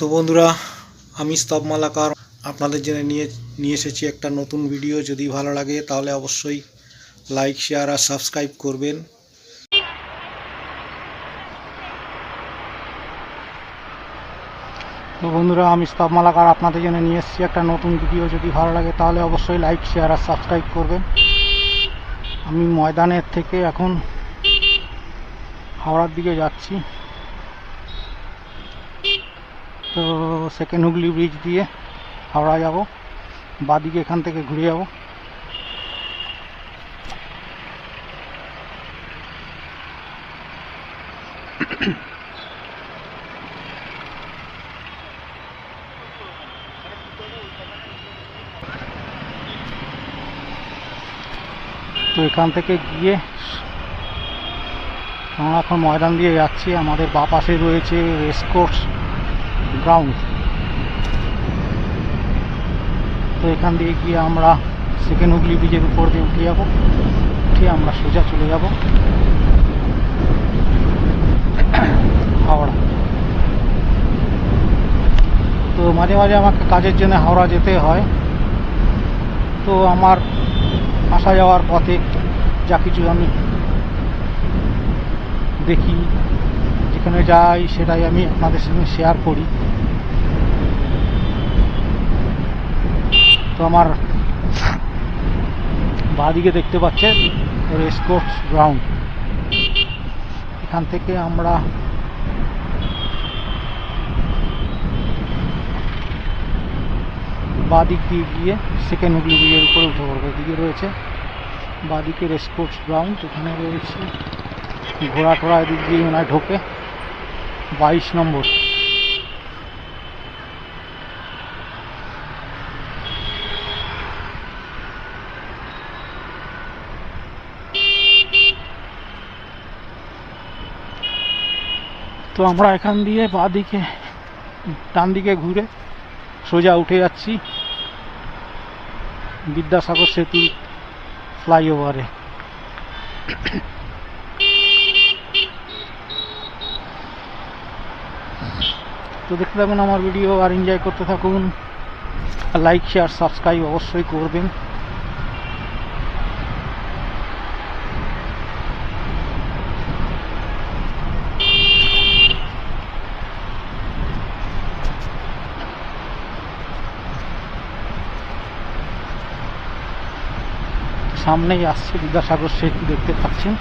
তো বন্ধুরা, আমি স্তব মালাকার। আপনাদের জন্য নিয়ে নিয়ে এসেছি একটা নতুন ভিডিও যদি ভালো লাগে, তাহলে অবশ্যই লাইক শেয়ার আর সাবস্ক্রাইব করবেন। তো বন্ধুরা, আমি স্তব মালাকার আপনাদের জন্য নিয়ে এসেছি একটা নতুন ভিডিও যদি ভালো লাগে, তাহলে অবশ্যই লাইক শেয়ার আর সাবস্ক্রাইব করবেন। আমি ময়দানের থেকে এখন হাওড়ার দিকে যাচ্ছি। তো সেকেন্ড হুগলি ব্রিজ দিয়ে হাওড়া যাব। বাদিকে এখান থেকে ঘুরে যাব। তো এখান থেকে গিয়ে আমরা এখন ময়দান দিয়ে যাচ্ছি। আমাদের বা পাশে রয়েছে রেসকোর্স গ্রাউন্ড তো এখান দিয়ে গিয়ে আমরা সেকেন্ড হুগলি ব্রিজের উপর দিয়ে উঠে যাব। উঠে আমরা সোজা চলে যাব। হাওড়া। তো মাঝে মাঝে আমাকে কাজের জন্য হাওড়া যেতে হয়। তো আমার আসা যাওয়ার পথে যা কিছু আমি দেখি যেখানে যাই, সেটাই আমি আপনাদের সঙ্গে শেয়ার করি। তো আমার বাদিকে দেখতে পাচ্ছেন রেসকোর্স গ্রাউন্ড এখান থেকে আমরা বাদিক দিয়ে গিয়ে সেকেন্ড হুগলি ব্রিজের উপরে উঠে পড়ব। এদিকে রয়েছে বাদিকে রেসকোর্স গ্রাউন্ড এখানে রয়েছে ঘোড়া টোড়া এদিক দিয়ে মনে ঢোকে। বাইশ নম্বর। তো আমরা এখান দিয়ে বাঁ দিকে ডান দিকে ঘুরে সোজা উঠে যাচ্ছি বিদ্যাসাগর সেতু ফ্লাইওভারে। তো দেখতে থাকুন আমার ভিডিও আর এনজয় করতে থাকুন। লাইক শেয়ার সাবস্ক্রাইব অবশ্যই করবেন। সামনেই আসছে বিদ্যাসাগর সেতু দেখতে পাচ্ছেন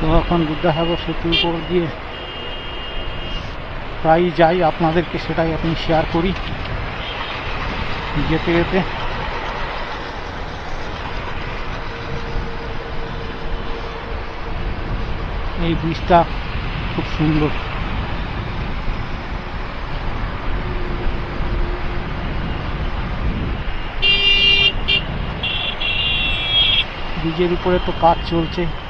তো এখন বিদ্যাসাগর সেতুর উপর দিয়ে প্রায় যাই আপনাদেরকে, সেটাই আপনি শেয়ার করি। যেতে যেতে। এই ব্রিজটা খুব সুন্দর। ব্রিজের উপরে তো কাজ চলছে।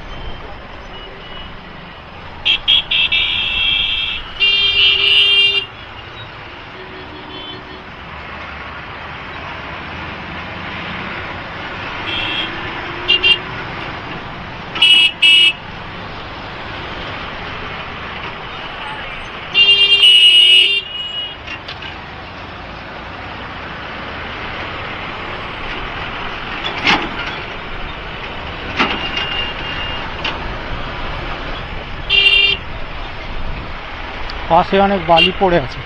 পাশে অনেক বালি পড়ে আছে।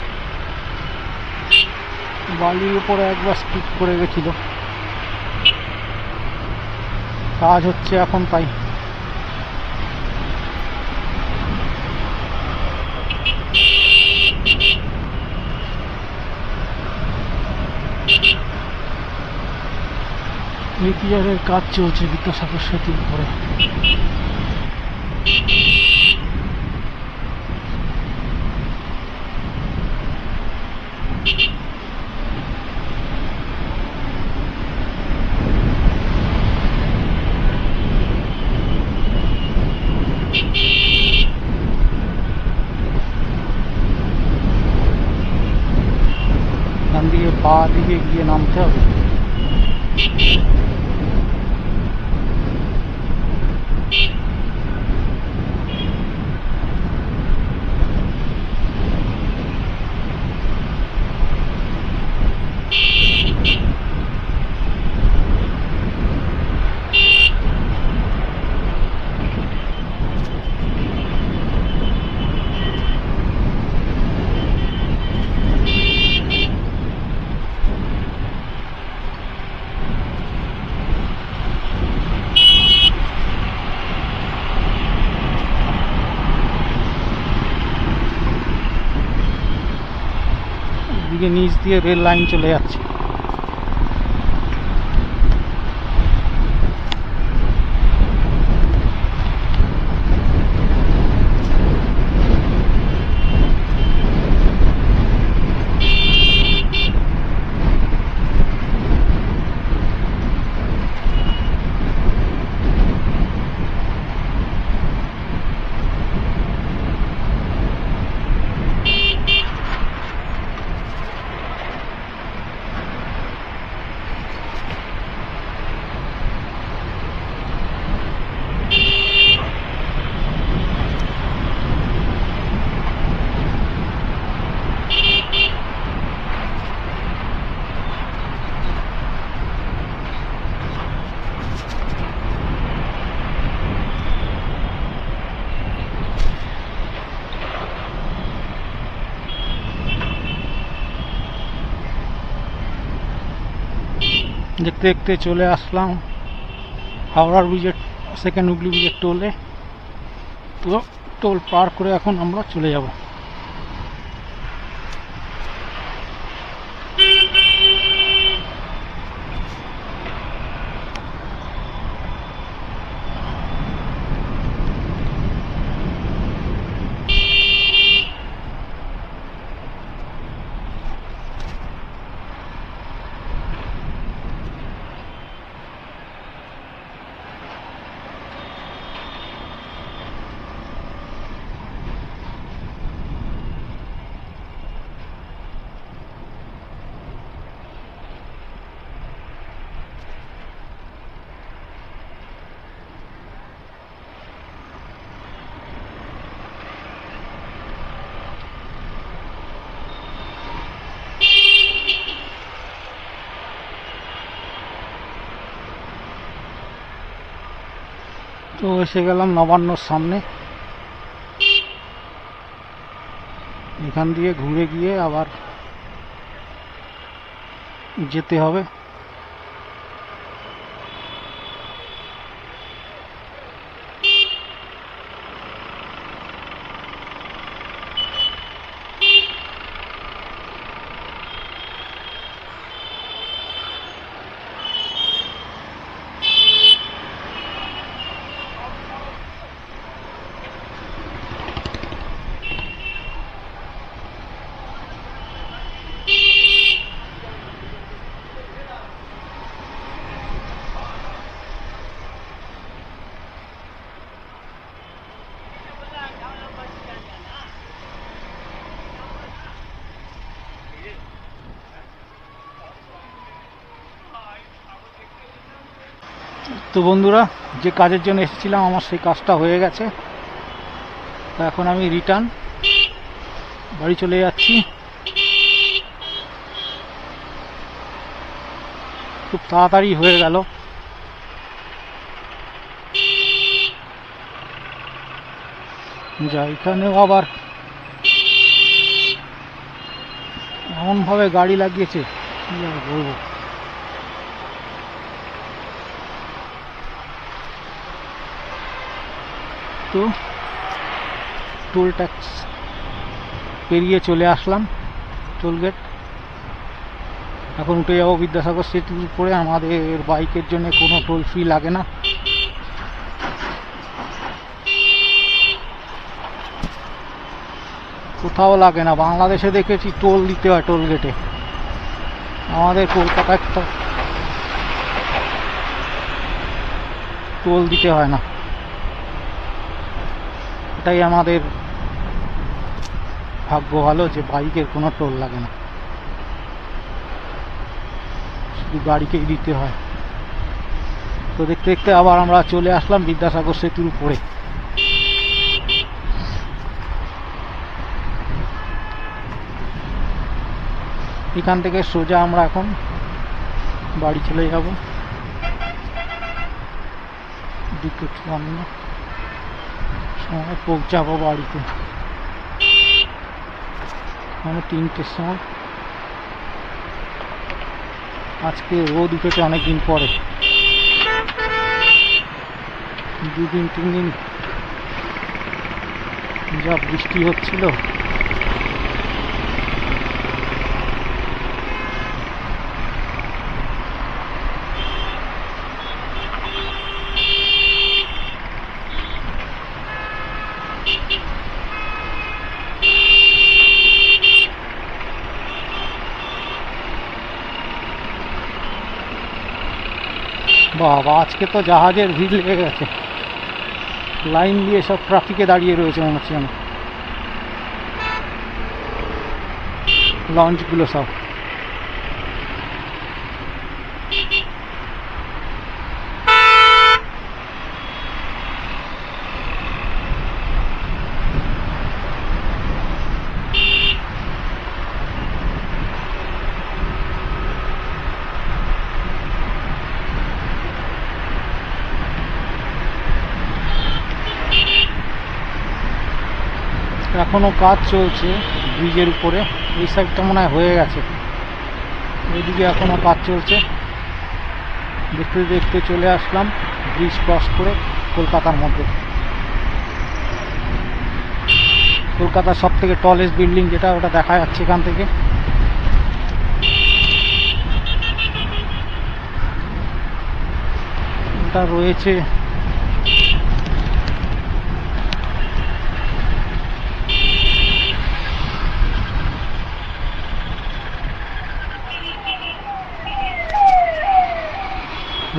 বালির উপরে একবার স্কিপ করে গেছিল। কাজ হচ্ছে এখন তাই। কাজ চলছে বিদ্যাসাগর সেতুর উপরে বা দিকে গিয়ে নামতে এদিকে নিচ দিয়ে রেল লাইন চলে যাচ্ছে। দেখতে দেখতে চলে আসলাম, হাওড়ার ব্রিজের সেকেন্ড হুগলি ব্রিজের টোলে। তো টোল পার করে এখন আমরা চলে যাব। তো এসে গেলাম নবান্নর সামনে। এখান দিয়ে ঘুরে গিয়ে আবার যেতে হবে। তো বন্ধুরা, যে কাজের জন্য এসেছিলাম, আমার সেই কাজটা হয়ে গেছে। এখন আমি রিটার্ন বাড়ি চলে যাচ্ছি। খুব তাড়াতাড়ি হয়ে গেল। যা, এখানেও আবার এমনভাবে গাড়ি লাগিয়েছে, কি আর বলব। তো টোল ট্যাক্স পেরিয়ে চলে আসলাম টোল গেট এখন উঠে যাব বিদ্যাসাগর সেতুর উপরে। আমাদের বাইকের জন্য কোনো টোল ফি লাগে না। কোথাও লাগে না। বাংলাদেশে দেখেছি টোল দিতে হয় টোল গেটে আমাদের কলকাতায় টোল দিতে হয় না। এটাই আমাদের ভাগ্য ভালো যে বাইকের কোনো টোল লাগে না। শুধু গাড়িকেই দিতে হয়। তো দেখতে দেখতে আবার আমরা চলে আসলাম বিদ্যাসাগর সেতুর উপরে। এখান থেকে সোজা আমরা এখন বাড়ি চলে যাব। সামনে সময় পৌঁছাবো বাড়িতে আমার তিনটের সময় আজকে রোদ উঠেছে অনেকদিন পরে দুদিন তিন দিন যা বৃষ্টি হচ্ছিল বাবা, আজকে তো জাহাজের ভিড় লেগে গেছে। লাইন দিয়ে সব ট্রাফিকে দাঁড়িয়ে রয়েছে মনে হচ্ছে লঞ্চগুলো সব। এখনও কাজ চলছে ব্রিজের উপরে। এই সাইডটা মনে হয় হয়ে গেছে। ওইদিকে এখনও কাজ চলছে। দেখতে দেখতে চলে আসলাম ব্রিজ ক্রস করে কলকাতার মধ্যে। কলকাতার সব থেকে টলেস্ট বিল্ডিং যেটা, ওটা দেখা যাচ্ছে এখান থেকে। ওটা রয়েছে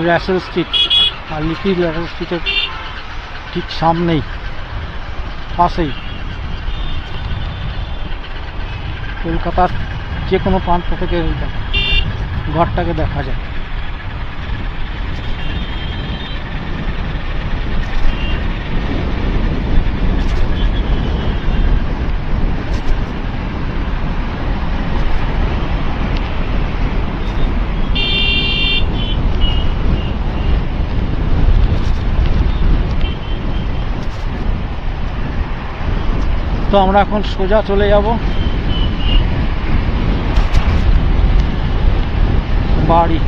র্যাসেল স্ট্রিট আর লিপি র্যাসেল স্ট্রিটের ঠিক সামনেই, পাশেই। কলকাতার যে কোনো প্রান্ত থেকে ঘরটাকে দেখা যায়। তো আমরা এখন সোজা চলে যাব। বাড়ি।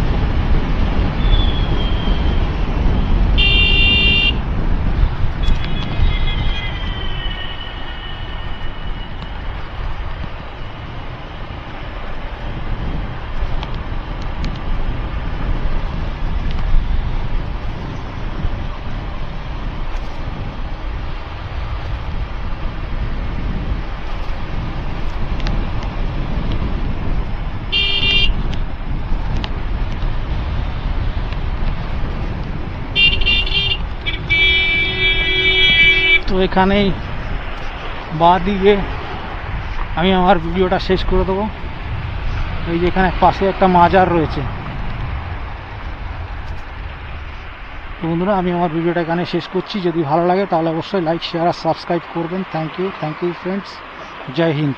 এখানেই বা দিকে আমি আমার ভিডিওটা শেষ করে দেবো। এই যে এখানে পাশে একটা মাজার রয়েছে। তো বন্ধুরা, আমি আমার ভিডিওটা এখানে শেষ করছি। যদি ভালো লাগে, তাহলে অবশ্যই লাইক শেয়ার আর সাবস্ক্রাইব করবেন। Thank you thank you friends Jai Hind.